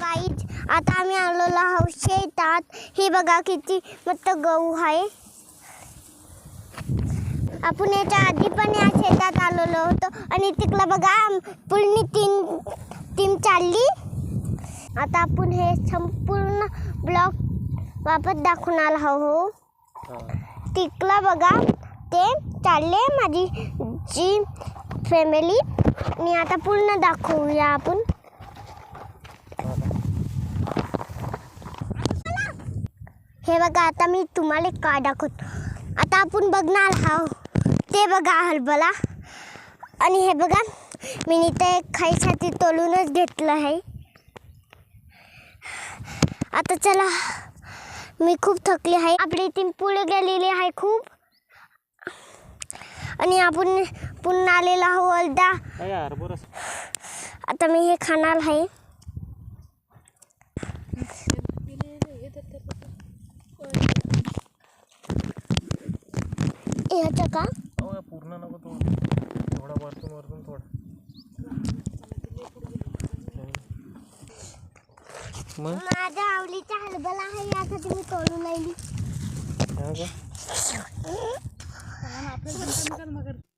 Guys आता आम्ही आलेलो आहोत शेतात. हे बघा किती मस्त गहू आहे. आपण याच्या आधी पण या शेतात आलेलो होतो. आणि तिकडं बघा पूर्ण तीन टीम चालली आता आपण हे संपूर्ण ब्लॉक वापस दाखवून आलो आहोत. तिकडं बघा ते चालले माझी जी फॅमिली आणि आता पूर्ण दाखवूया आपण. हे बघा आता मी तुम्हाला का दाखवतो. आता आपण बघणार आहोत. ते बघा हलबला. आणि हे बघा मी ते खायसाठी तोलूनच घेतलं आहे. आता चला मी खूप थकली आहे. आपली टीम पुढे गेलेली आहे खूप. आणि आपण पुन्हा आलेलो आहो अलदा. आता मी हे खाणार आहे. ह्याचं का? अहो, पूर्ण नको तो. थोडा वरतून वरतून थोडा मग? माझ्या आवडीचा हलबला आहे यासाठी मी तोडून राहिली. हा का?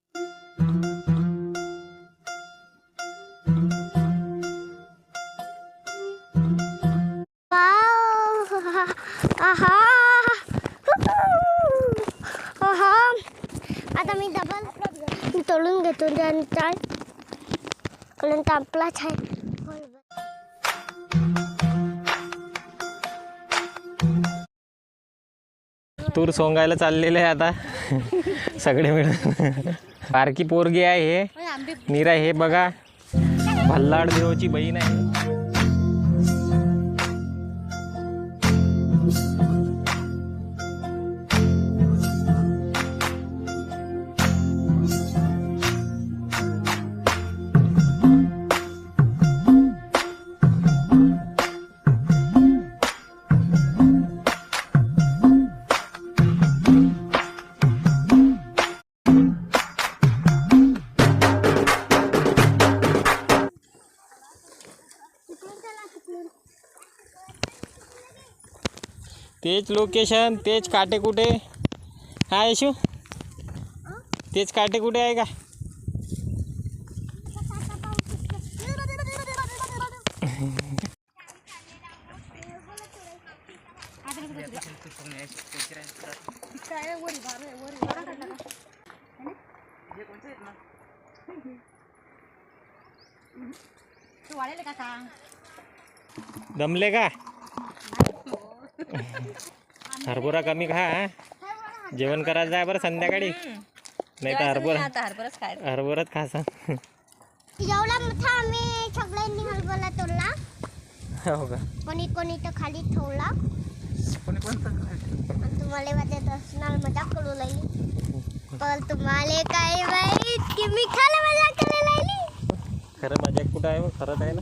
आता मी डबल तोडून घेतो त्यानंतर कारण तापलाच आहे. तूर सोंगायला चाललेले आहे आता. सगळे मिळून. बारकी पोरगी आहे हे. मीरा हे बघा. भल्लाड देवाची बहीण आहे. तेच लोकेशन तेच काटे कुठे हा यशू? तेच काटे कुठे आहे का दमले का हरभरा कमी खा हा? जेवण करायचं आहे बरं संध्याकाळी. नाही तर हरभरा आता हरभराच मोठा आम्ही सगळ्यांनी हलबला तोडला. हो का? कोणी कोणी तर खाली ठेवला. आणि तुम्हाला वाटत असणार मजा करू लागली. पण तुम्हाला काय माहीत की मी मजा लागली? खरं माझ्या कुठं आहे हो? खरंच आहे ना.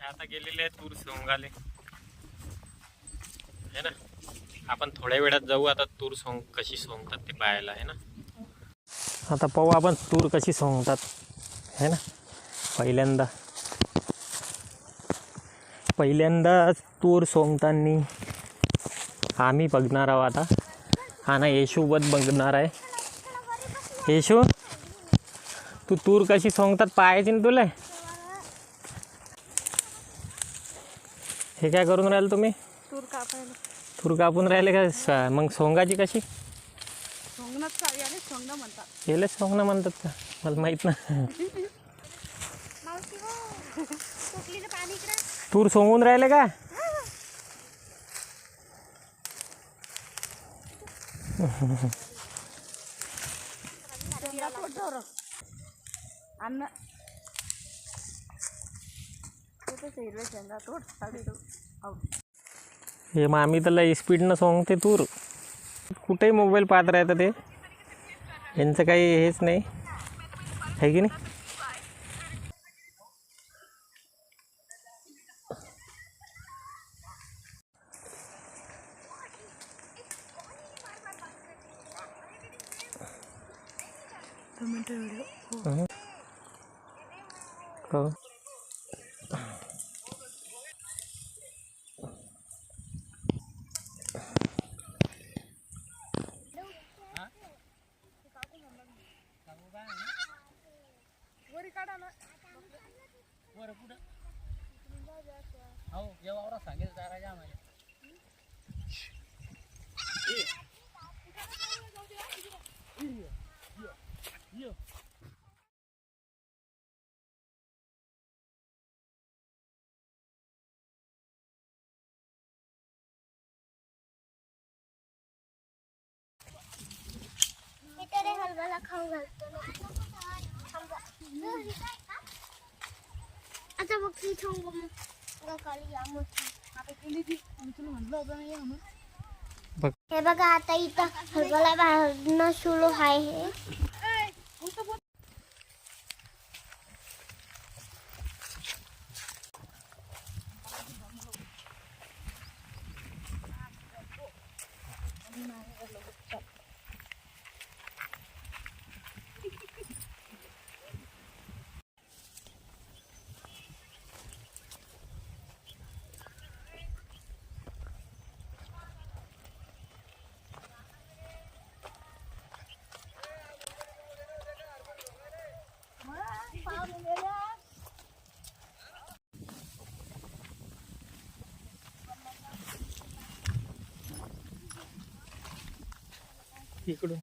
आता गेलेले आहेत तूर सोंगाले है ना? आपण थोड्या वेळात जाऊ आता तूर सोंग कशी सोंगतात ते पाहायला आहे ना? आता पाहू आपण तूर कशी सोंगतात है ना? पहिल्यांदा. पहिल्यांदा तूर सोंगताना आम्ही बघणार आहोत आता. हा ना येशूबत बघणार आहे. येशू तू तूर कशी सोंगतात पाहायची ना तुला? हे काय करून राहिले तुम्ही? तूर कापायला. तूर कापून राहिले का? स- मग सोंगाची कशी? सोंगणच का याने सोंगणं म्हणतात. सोंगणं म्हणतात का? मला माहीत ना. मावशी हो. टोपलीचं पाणी इकडे? तूर सोंगून राहिले का? अन्न हे मग आम्ही तोड साडीडू हे मामी त्याला स्पीडनं सोंगते तूर. कुठेही मोबाईल पाहत राहत ते. यांचं काही हेच नाही. आहे की नाही? टमाटर व्हिडिओ हो. हो. इथे रे हलवाला खाऊ घालतो ना. थांबा. आता बघ ती ठोंग मग खाली या मोठी आता केली ती मी हे बघा आता इथं हलवाला भाजणं सुरू आहे. इकडून